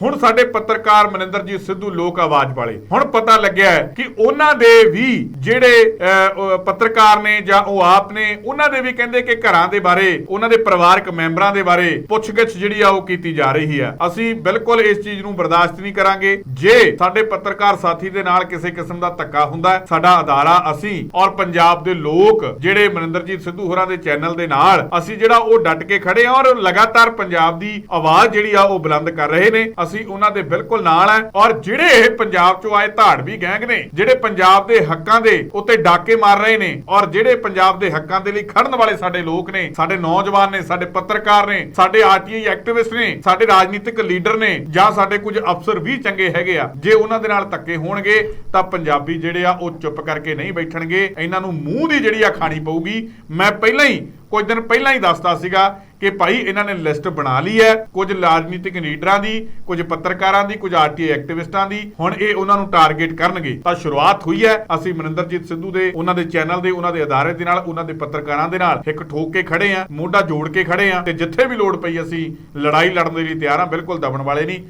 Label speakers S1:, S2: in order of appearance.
S1: ਹੁਣ ਸਾਡੇ ਪੱਤਰਕਾਰ ਮਨਿੰਦਰਜੀਤ ਸਿੱਧੂ ਲੋਕ ਆਵਾਜ਼ ਵਾਲੇ, ਹੁਣ ਪਤਾ ਲੱਗਿਆ ਹੈ ਕਿ ਉਹਨਾਂ ਦੇ ਵੀ ਜਿਹੜੇ ਪੱਤਰਕਾਰ ਨੇ ਜਾਂ ਉਹ ਆਪ ਨੇ, ਉਹਨਾਂ ਦੇ ਵੀ ਕਹਿੰਦੇ ਕਿ ਘਰਾਂ ਦੇ ਬਾਰੇ, ਉਹਨਾਂ ਦੇ ਪਰਿਵਾਰਕ ਮੈਂਬਰਾਂ ਦੇ ਬਾਰੇ ਪੁੱਛਗਿੱਛ ਜਿਹੜੀ ਆ ਉਹ ਕੀਤੀ ਜਾ ਰਹੀ ਆ। ਅਸੀਂ ਬਿਲਕੁਲ ਇਸ ਚੀਜ਼ ਨੂੰ ਬਰਦਾਸ਼ਤ ਨਹੀਂ ਕਰਾਂਗੇ। ਜੇ ਸਾਡੇ ਪੱਤਰਕਾਰ ਸਾਥੀ ਦੇ ਨਾਲ ਕਿਸੇ ਕਿਸਮ ਦਾ ਧੱਕਾ ਹੁੰਦਾ ਸਾਡਾ ਅਦਾਰਾ ਅਸੀਂ ਔਰ ਪੰਜਾਬ ਦੇ ਲੋਕ ਜਿਹੜੇ ਮਨਿੰਦਰਜੀਤ ਸਿੱਧੂ ਹੋਰਾਂ ਦੇ ਚੈਨਲ ਦੇ ਨਾਲ ਅਸੀਂ ਜਿਹੜਾ ਉਹ ਡਟ ਕੇ ਖੜੇ ਆ ਔਰ ਲਗਾਤਾਰ ਪੰਜਾਬ ਦੀ ਆਵਾਜ਼ ਜਿਹੜੀ ਆ ਉਹ ਬੁਲੰਦ ਕਰ ਰਹੇ ਨੇ ਅਸੀਂ ਉਹਨਾਂ ਦੇ ਬਿਲਕੁਲ ਨਾਲ ਆ ਔਰ ਜਿਹੜੇ ਇਹ ਪੰਜਾਬ ਚੋਂ ਆਏ ਧਾੜਵੀ ਗੈਂਗ ਨੇ, ਜਿਹੜੇ ਪੰਜਾਬ ਦੇ ਹੱਕਾਂ ਦੇ ਉੱਤੇ ਡਾਕੇ ਮਾਰ ਰਹੇ ਨੇ ਔਰ ਜਿਹੜੇ ਪੰਜਾਬ ਦੇ ਹੱਕਾਂ ਦੇ ਲਈ ਖੜਨ ਵਾਲੇ ਸਾਡੇ ਲੋਕ ਨੇ, ਸਾਡੇ ਨੌਜਵਾਨ ਨੇ, ਸਾਡੇ ਪੱਤਰਕਾਰ ਨੇ, ਸਾਡੇ ਆਰਟੀਆਈ ਐਕਟਿਵਿਸਟ ਨੇ, ਸਾਡੇ ਰਾਜਨੀਤਿਕ ਲੀਡਰ ਨੇ ਜਾਂ ਸਾਡੇ ਕੁਝ ਅਫਸਰ ਵੀ ਚੰਗੇ ਹੈਗੇ ਆ, ਜੇ ਉਹਨਾਂ ਦੇ ਨਾਲ ਧੱਕੇ ਹੋਣਗੇ ਤਾਂ ਪੰਜਾਬੀ ਜਿਹੜੇ ਆ ਉਹ ਚੁੱਪ ਕਰਕੇ ਨਹੀਂ ਬੈਠਣਗੇ। ਇਹਨਾਂ ਨੂੰ ਮੂੰਹ ਦੀ ਜਿਹੜੀ ਆ ਖਾਣੀ ਪਊਗੀ। ਮੈਂ ਪਹਿਲਾਂ ਹੀ, ਕੁਝ ਦਿਨ ਪਹਿਲਾਂ ਹੀ ਦੱਸਦਾ ਸੀਗਾ ਕਿ ਭਾਈ ਇਹਨਾਂ ਨੇ ਲਿਸਟ ਬਣਾ ਲਈ ਹੈ ਕੁਝ ਰਾਜਨੀਤਿਕ ਲੀਡਰਾਂ ਦੀ, ਕੁਝ ਪੱਤਰਕਾਰਾਂ ਦੀ, ਕੁਝ ਆਰਟੀਆਈ ਐਕਟਿਵਿਸਟਾਂ ਦੀ। ਹੁਣ ਇਹ ਉਹਨਾਂ ਨੂੰ ਟਾਰਗੇਟ ਕਰਨਗੇ। ਤਾਂ ਸ਼ੁਰੂਆਤ ਹੋਈ ਹੈ ਅਸੀਂ ਮਨਿੰਦਰਜੀਤ ਸਿੱਧੂ ਦੇ, ਉਹਨਾਂ ਦੇ ਚੈਨਲ ਦੇ, ਉਹਨਾਂ ਦੇ ਅਦਾਰੇ ਦੇ ਨਾਲ, ਉਹਨਾਂ ਦੇ ਪੱਤਰਕਾਰਾਂ ਦੇ ਨਾਲ ਇੱਕ ਠੋਕ ਕੇ ਖੜੇ ਆ ਮੋਢਾ ਜੋੜ ਕੇ ਖੜੇ ਆ ਤੇ ਜਿੱਥੇ ਵੀ ਲੋੜ ਪਈ ਅਸੀਂ ਲੜਾਈ ਲੜਨ ਦੇ ਲਈ ਤਿਆਰ ਆ ਬਿਲਕੁਲ ਦਬਣ ਵਾਲੇ ਨਹੀਂ।